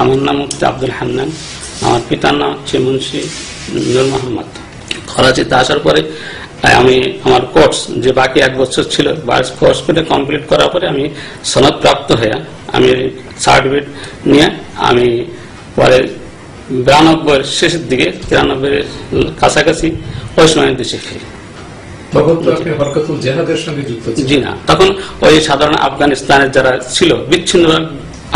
আমার নাম হচ্ছে আব্দুল হান্নান। আমার পিতার নাম হচ্ছে মুন্সি নূর মোহাম্মদ করাচিতে আসার পরে আমি আমার কোর্স যে বাকি এক বছর ছিল কোর্স করে কমপ্লিট করার পরে আমি সনদ প্রাপ্ত হয়ে আমি সার্টিফিকেট নিয়ে আমি পরে বিরানব্বই শেষের দিকে তিরানব্বই কাছাকাছি ওই সময় দেশে ফিরি। জি না তখন ওই সাধারণ আফগানিস্তানের যারা ছিল বিচ্ছিন্ন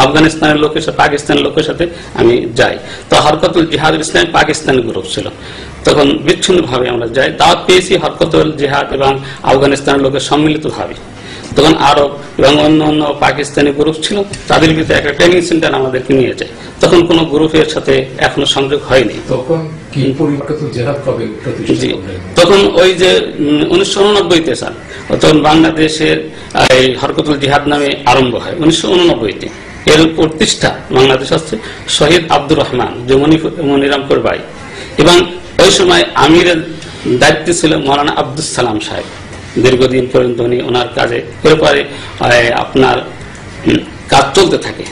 আফগানিস্তানের লোকের সাথে পাকিস্তানের লোকের সাথে আমি যাই। তো হরকতুল জিহাদ ইসলাম পাকিস্তানের গ্রুপ ছিল। তখন বিচ্ছিন্ন ভাবে আমরা যাই। দাওয়াত পেয়েছি হরকতুল জিহাদ এবং আফগানিস্তানের লোকের সম্মিলিত ভাবে তখন আরব এবং অন্য অন্য পাকিস্তানি গ্রুপ ছিল তাদের ভিতরে একটা ট্রেনিং সেন্টার আমাদেরকে নিয়ে যায়। তখন কোনো গ্রুপের সাথে এখনও সংযোগ হয়নি। তখন ওই যে উনিশশো উননব্বইতে সাল তখন বাংলাদেশের এই হরকতুল জিহাদ নামে আরম্ভ হয় উনিশশো উননব্বইতে। এর প্রতিষ্ঠা, বাংলাদেশ হচ্ছে শহীদ আব্দুর রহমান মনিরামপুর এবং ওই সময় আমিরের দায়িত্ব ছিল মৌলানা আব্দুল সালাম সাহেব। দীর্ঘদিন পর্যন্ত উনি ওনার কাজে, এরপরে আপনার কাজ চলতে থাকে।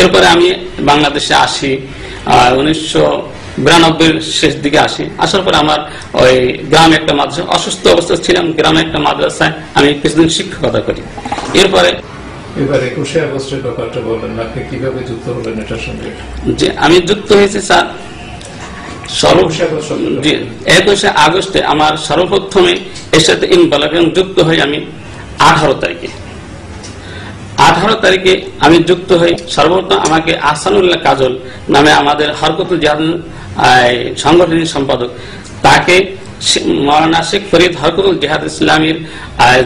এরপরে আমি বাংলাদেশে আসি উনিশশো বিরানব্বই শেষ দিকে আসি। আসার পর আমার ওই গ্রামে একটা মাদ্রাসা, অসুস্থ অবস্থা ছিলাম, গ্রামে একটা মাদ্রাসায় আমি কিছুদিন শিক্ষকতা করি। এরপরে এবার একুশে আগস্টের ব্যাপারটা বললেন আপনি কীভাবে যুক্ত হলেন এটার সঙ্গে? যে আমি যুক্ত হয়েছি স্যার একুশে আগস্ট আমার সর্বপ্রথমে এর সাথে যুক্ত হই আমি আঠারো তারিখে। আঠারো তারিখে আমি যুক্ত হই সর্বপ্রথম আমাকে আহসানুল্লাহ কাজল নামে আমাদের হরকতুল সংগঠনের সম্পাদক তাকে মৌলানা শেখ ফরিদ হরকতুল জিহাদ ইসলামীর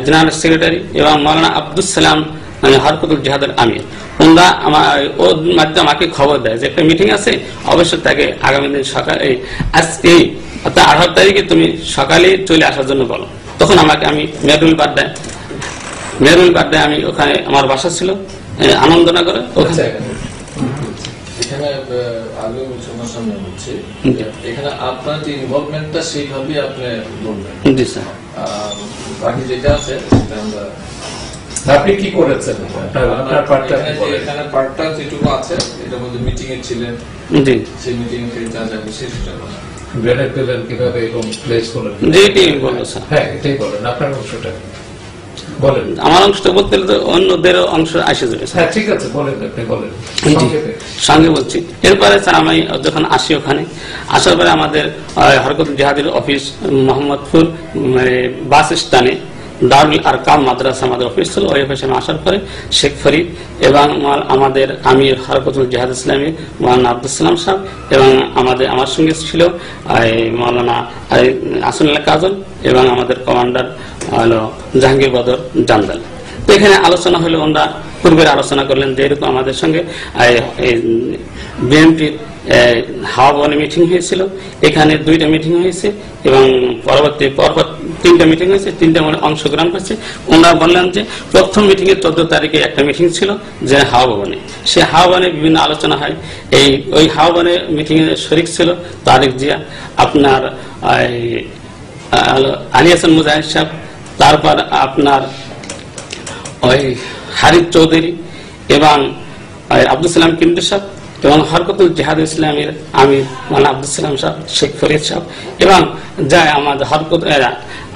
জেনারেল সেক্রেটারি এবং মৌলানা আব্দুল সালাম মানে হরকতুল জিহাদের আমির। ওনারা আমার ওর মাধ্যমে আমাকে খবর দেয় যে একটা মিটিং আছে অবশ্যই তাকে আগামী দিন সকালে আজকে অর্থাৎ আঠারো তারিখে তুমি সকালে চলে আসার জন্য বলো। তখন আমাকে আমি মেরুল বাড্ডায় মেরুল বাড্ডায় আমি ওখানে আমার বাসা ছিল আনন্দনগরে ওখানে। জায়গা এখানে আগে তোমার সামনে বলছি এখানে আপনার যে ইনভলভমেন্টটা আপনি বলবেন। জি স্যার। বাকি যেটা আছে সেটা আমরা আপনি কি করেছেন? আপনার আপনার পার্টটা এখানে যে- বলেন। এখানে পার্টটা যেটুকু আছে এটার মধ্যে মিটিং এ ছিলেন। জি। সেই মিটিং এ যা যা সেটা বলেন। পেলেন কীভাবে এবং প্লেস করলেন? জি এটি বলব স্যার। হ্যাঁ এটাই বলেন। আপনার অংশটা বলেন। আমার অংশটা বলতে গেলে তো অন্যদেরও অংশ আসে যাবে হ্যাঁ ঠিক আছে বলেন আপনি বলেন। সঙ্গে বলছি। এরপরে স্যার আমি যখন আসি ওখানে আসার পরে আমাদের আহ, হরকত জাহাদের অফিস মোহাম্মদপুর মানে বাস স্ট্যান্ডে দারুল আর কাম মাদ্রাসা আমাদের অফিস ছিল, ওই অফিসে আসার পরে শেখ ফরিদ এবং আমাদের আমির হরকতুল জাহাদ ইসলামী, মৌলানা আব্দুল সাহেব এবং আমাদের, আমার সঙ্গে ছিল মৌলানা আসনুল্লাহ কাজল এবং আমাদের কমান্ডার হলো জাহাঙ্গীর বদর জান্দাল এখানে আলোচনা হলো, ওনারা পূর্বের আলোচনা করলেন যে এরকম আমাদের সঙ্গে বিএনপির হাওয়া ভবনে মিটিং হয়েছিল, এখানে দুইটা মিটিং হয়েছে এবং পরবর্তী পরপর তিনটা মিটিং হয়েছে, তিনটা মানে অংশগ্রহণ করছে। ওনারা বললেন যে, প্রথম মিটিং এর চোদ্দ তারিখে একটা মিটিং ছিল যে হাওয়া সে হাওয়া বিভিন্ন আলোচনা হয়। এই, ওই হাওয়া মিটিং এর শরিক ছিল তারেক জিয়া, আপনার আলী মুজাহিদ সাহেব, তারপর আপনার, ওই হারিফ চৌধুরী এবং আব্দুল সালাম কিন্দু সাহেব এবং হরকতুল জেহাদ ইসলামের আমির মানে আব্দুল সালাম সাহেব, শেখ ফরিদ সাহেব এবং যায় আমাদের হরকত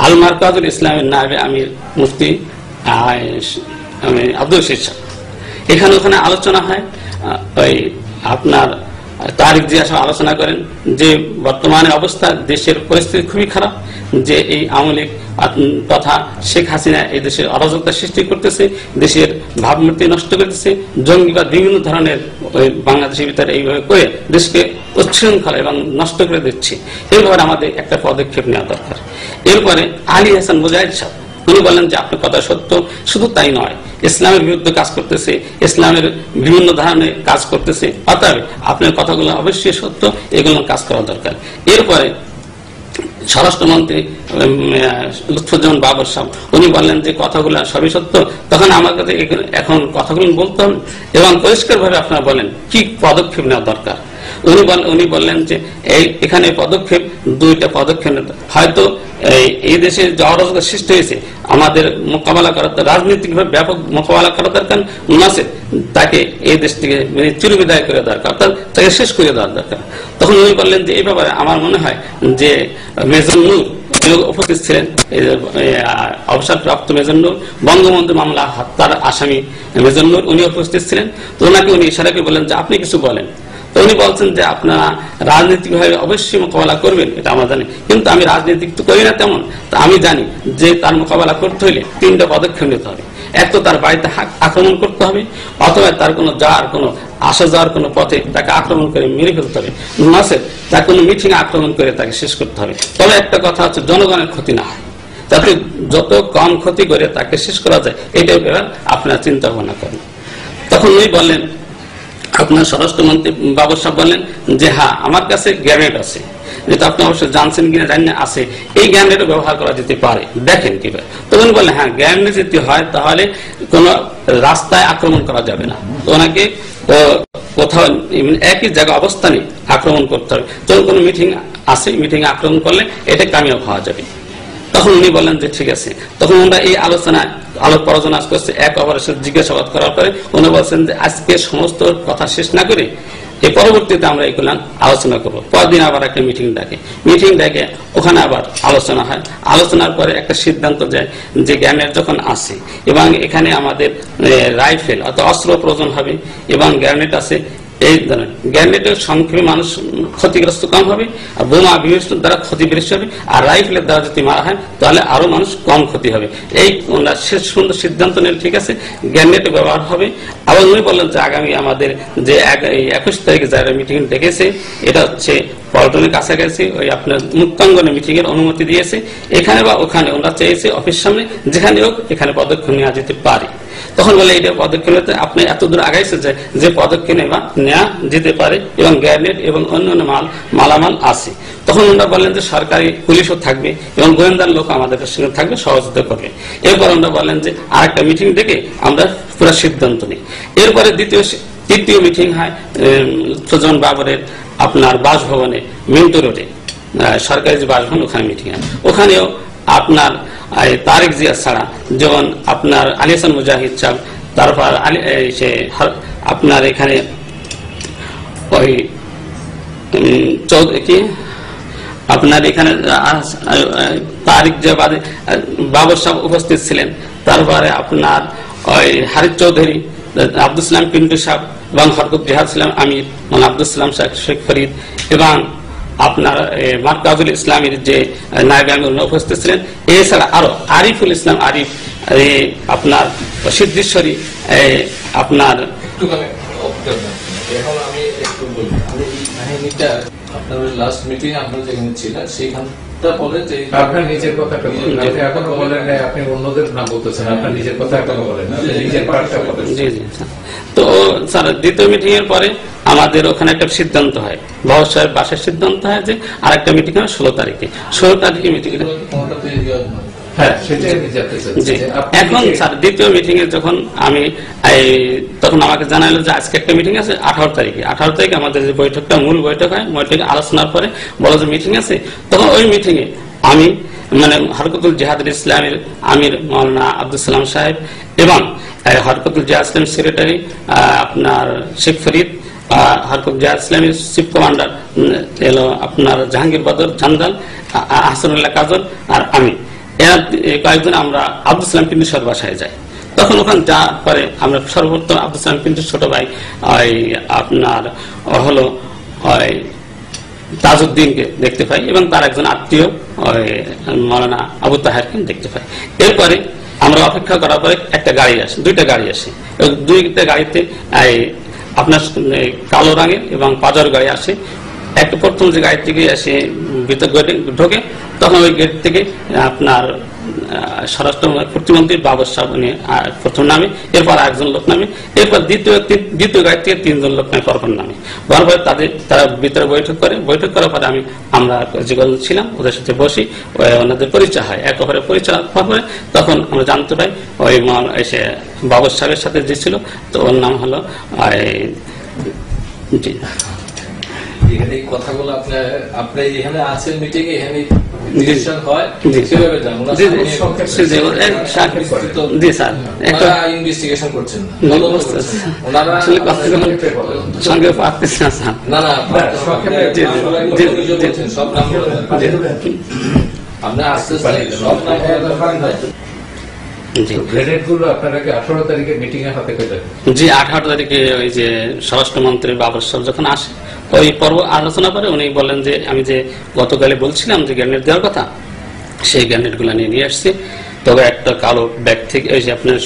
আল মারকাজুল ইসলামের নাবে আমির মুফতি আমি আব্দুল শীর সাহেব। এখানে ওখানে আলোচনা হয় ওই আপনার তারিখ জিয়া সব আলোচনা করেন যে বর্তমানে অবস্থা দেশের পরিস্থিতি খুবই খারাপ, যে এই আওয়ামী লীগ তথা শেখ হাসিনা এই দেশের অরাজকতা সৃষ্টি করতেছে, দেশের ভাবমূর্তি নষ্ট করতেছে জঙ্গিবাদ বিভিন্ন ধরনের বাংলাদেশের ভিতরে এইভাবে করে দেশকে উচ্ছৃঙ্খলা এবং নষ্ট করে দিচ্ছে। এই আমাদের একটা পদক্ষেপ নেওয়া দরকার। এরপরে আলী হাসান মুজাহিদ সাহেব, উনি বলেন যে, আপনার কথা সত্য, শুধু তাই নয়, ইসলামের বিরুদ্ধে কাজ করতেছে, ইসলামের বিভিন্ন ধরনের কাজ করতেছে, অতএব আপনার কথাগুলো অবশ্যই সত্য এগুলো কাজ করা দরকার। এরপরে স্বরাষ্ট্রমন্ত্রী লুৎফুজ্জামান বাবর সাহেব, উনি বললেন যে কথাগুলো সবই সত্য। তখন আমার কাছে এখন কথাগুলো বলতে হবে। এবং পরিষ্কারভাবে আপনারা বলেন, কি পদক্ষেপ নেওয়া দরকার? উনি উনি বললেন যে, এই এখানে পদক্ষেপ, দুইটা পদক্ষেপ হয়তো এই দেশে যে সৃষ্টি হয়েছে। আমাদের মোকাবেলা করা রাজনৈতিক ভাবে ব্যাপক মোকাবেলা করা দরকার নাসে তাকে এই দেশ থেকে মানে চিরবিদায় করে দরকার, অর্থাৎ তাকে শেষ করে দেওয়ার দরকার। তখন উনি বললেন যে, এই ব্যাপারে আমার মনে হয় যে, মেজর নূর উপস্থিত ছিলেন অবসরপ্রাপ্ত মেজর নূর, বঙ্গবন্ধু মামলা হত্যার আসামি মেজর নূর, উনি উপস্থিত ছিলেন। তো ওনাকে উনি ইশারা করে বলেন যে, আপনি কিছু বলেন। তো উনি বলছেন যে আপনারা রাজনৈতিক ভাবে অবশ্যই মোকাবেলা করবেন, এটা আমরা জানি। কিন্তু আমি রাজনীতিক তো করি না তেমন। তা আমি জানি যে তার মোকাবেলা করতে হলে তিনটা পদক্ষেপ নিতে হবে। এক তো তার বাড়িতে আক্রমণ করতে হবে, অথবা তার কোনো যাওয়ার কোনো আসা যাওয়ার কোনো পথে তাকে আক্রমণ করে মেরে ফেলতে হবে। নসে তার কোনো মিটিং আক্রমণ করে তাকে শেষ করতে হবে। তবে একটা কথা হচ্ছে, জনগণের ক্ষতি না হয়। যাতে যত কম ক্ষতি করে তাকে শেষ করা যায়, এটাই ব্যাপার, আপনারা চিন্তা ভাবনা করেন। তখন উনি বললেন আপনার স্বরাষ্ট্রমন্ত্রী বাবর সাহেব বললেন যে হ্যাঁ আমার কাছে গ্যানেট আছে। যেটা আপনি অবশ্যই জানছেন কিনা, জানি না, আছে। এই গ্যানেটও ব্যবহার করা যেতে পারে। দেখেন কীভাবে। তো উনি বললেন হ্যাঁ গ্যানেট যদি হয়, তাহলে কোন রাস্তায় আক্রমণ করা যাবে না। ওনাকে কোথাও একই জায়গা অবস্থানে আক্রমণ করতে হবে। যখন কোনো মিটিং আসে, মিটিং আক্রমণ করলে এটা কামিয়াব হওয়া যাবে। তখন উনি বললেন যে, ঠিক আছে। তখন আমরা এই আলোচনা আলোক পরালোচনা করছে এক অপরের সাথে জিজ্ঞাসাবাদ করার পরে উনি বলছেন যে, আজকে সমস্ত কথা শেষ না করে এই পরবর্তীতে আমরা এগুলো আলোচনা করব। পরদিন আবার একটা মিটিং ডাকে। মিটিং ডাকে, ওখানে আবার আলোচনা হয়। আলোচনার পরে একটা সিদ্ধান্ত যায় যে, জ্ঞানের যখন আসে এবং এখানে আমাদের রাইফেল অর্থাৎ অস্ত্র প্রয়োজন হবে এবং গ্যানেট আছে, এই ধরনের গ্যানেটের সংক্ষেপে মানুষ ক্ষতিগ্রস্ত কম হবে, আর বোমা বিভীষণ দ্বারা ক্ষতিগ্রস্ত হবে, আর রাইফেলের দ্বারা যদি মারা হয়, তাহলে আরও মানুষ কম ক্ষতি হবে। এই শেষ সুন্দর সিদ্ধান্ত নিলে, ঠিক আছে? গ্যানেট ব্যবহার হবে। আবার উনি বললেন যে আগামী আমাদের যে একুশ তারিখে যারা মিটিং ডেকেছে, এটা হচ্ছে পল্টনের কাছাকাছি, ওই আপনার মুক্তাঙ্গনে মিটিং এর অনুমতি দিয়েছে। এখানে বা ওখানে ওনারা চেয়েছে অফিস সামনে, যেখানে হোক, এখানে পদক্ষেপ নেওয়া যেতে পারে। তখন বলে এটা পদক্ষেপ নিতে আপনি এত দূর আগাইছে যে পদক্ষেপ নেওয়া নেওয়া যেতে পারে এবং গ্যানেট এবং অন্যান্য মাল, মালামাল আছে। তখন ওনারা বললেন যে সরকারি পুলিশও থাকবে এবং গোয়েন্দার লোক আমাদের সঙ্গে থাকবে, সহযোগিতা করবে। এরপর ওনারা বললেন যে আরেকটা মিটিং ডেকে আমরা পুরো সিদ্ধান্ত নিই। এরপরে দ্বিতীয় তৃতীয় মিটিং হয় সুজন বাবরের আপনার বাসভবনে মিন্টু রোডে। সরকারি যে বাসভবন, ওখানে মিটিং হয়। ওখানেও আপনার এই তারেক জিয়া ছাড়া যেমন আপনার আলী হাসান মুজাহিদ সাহেব, তারপর সে আপনার এখানে ওই কি? আপনার এখানে তারিক যে বাদে- বাবর সাহেব উপস্থিত ছিলেন। তারপরে আপনার ওই হারিফ চৌধুরী, আব্দুল সালাম পিন্টু সাহেব এবং হরকত জিহাদ সালাম আমির মানে আব্দুল সালাম শেখ ফরিদ এবং আপনার মার্কাজুল ইসলামের যে নায়ব আমির উপস্থিত ছিলেন। এছাড়া আরও আরিফুল ইসলাম, আরিফ আপনার সিদ্ধেশ্বরী আপনার এখন আমি একটু বলি, আমি কাহিনীটা আপনার লাস্ট মিটিং আপনারা যেখানে বলেন যে আপনার নিজের কথাটা বলেন। আপনি এখনও বলেন আপনি অন্যদের নাম বলতেছেন আপনার নিজের কথা এখনও বলেন নিজের পার্টটা বলেন। জি জি তো স্যার দ্বিতীয় মিটিং এর পরে আমাদের ওখানে একটা সিদ্ধান্ত হয়। বাবু সাহেব বাসার সিদ্ধান্ত হয় যে আরেকটা মিটিং হবে ষোলো তারিখে। ষোলো তারিখে মিটিং হ্যাঁ এখন স্যার দ্বিতীয় মিটিং এ যখন আমি তখন আমাকে জানালো যে আজকে একটা মিটিং আছে আঠারো তারিখে। আঠারো তারিখে আমাদের যে বৈঠকটা মূল বৈঠক হয় বৈঠকে আলোচনার পরে বলো যে মিটিং আছে তখন ওই মিটিং এ আমি মানে হরকতুল জিহাদুল ইসলামের আমির মৌলানা আব্দুল সালাম সাহেব এবং হরকতুল জিহাদ ইসলাম সেক্রেটারি আপনার শেখ ফরিদ হরকত জিহাদ ইসলামের চিফ কমান্ডার এলো আপনার জাহাঙ্গীর বদর জান্দাল আ- আ- হাসানুল্লাহ কাজল আর আমি। এরা এই কয়েকজন আমরা আব্দুল সালাম পিন্টু সর বাসায় যাই। তখন ওখানে যাওয়ার পরে আমরা সর্বপ্রথম আব্দুল সালাম পিন্টুর ছোট ভাই, ওই আপনার হলো, ওই তাজউদ্দিনকে দেখতে পাই এবং তার একজন আত্মীয়, ওই মৌলানা আবু তাহারকে দেখতে পাই। এরপরে আমরা অপেক্ষা করার পরে একটা গাড়ি আসে, দুইটা গাড়ি আসে। দুইটা গাড়িতে আপনার কালো রঙের এবং পাজর গাড়ি আসে। একটা প্রথম যে গাড়ি থেকে এসে ভিতর গেটে ঢোকে, তখন ওই গেট থেকে আপনার স্বরাষ্ট্র প্রতিমন্ত্রীর বাবর সাহেব, উনি প্রথম নামে, এরপর একজন লোক নামে, এরপর দ্বিতীয় দ্বিতীয় গাড়ি থেকে তিনজন লোক নামে, পরপর নামে। বলার পরে তাদের, তারা ভিতরে বৈঠক করে, বৈঠক করার পরে আমি, আমরা যেগুলো ছিলাম ওদের সাথে বসি ওনাদের পরিচয় হয়। এক অপরের পরিচয় হওয়ার পরে তখন আমরা জানতে পাই, ওই এসে বাবর সাহেবের সাথে যে ছিল, তো ওর নাম হলো জি। এখানে এই কথাগুলো আপনার আপনি এখানে আছেন মিটিং এ এখানে হয়। সেভাবে জি, স্যার। ইনভেস্টিগেশন করছেন না। না। ওনারা সঙ্গে সব নাম আপনি আস্তে আস্তে সব নাম। জি। আঠারো তারিখে ওই যে স্বরাষ্ট্রমন্ত্রী বাবর সাহেব যখন আসে ওই পর্ব আলোচনা করে উনি বললেন যে আমি যে গতকালে বলছিলাম যে গ্যানেট দেওয়ার কথা সেই গ্যানেটগুলো নিয়ে নিয়ে আসছি। তবে একটা কালো ব্যাগ থেকে ওই যে আপনার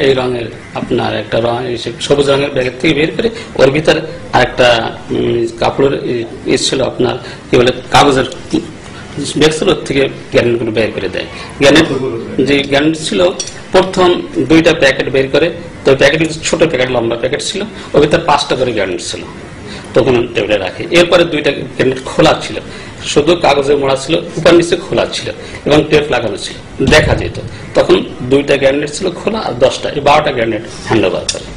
এই, রঙের আপনার একটা রং সবুজ রঙের ব্যাগ থেকে বের করে ওর ভিতরে আরেকটা উম, কাপড়ের ই- ই ছিল আপনার কি বলে কাগজের ওর থেকে গ্যানেটগুলো বের করে দেয়। গ্যানেট যে গ্যানেট ছিল, প্রথম দুইটা প্যাকেট বের করে, তো প্যাকেট ছোট প্যাকেট, লম্বা প্যাকেট ছিল ওর ভিতরে পাঁচটা করে গ্যানেট ছিল। তখন টেবিলে রাখে। এরপরে দুইটা গ্যানেট খোলা ছিল। শুধু কাগজে মোড়া ছিল, উপর নিচে খোলা ছিল এবং টেপ লাগানো ছিল। দেখা যেত। তখন দুইটা গ্যানেট ছিল খোলা আর দশটা এই বারোটা গ্যানেট হ্যান্ড ওভার করে।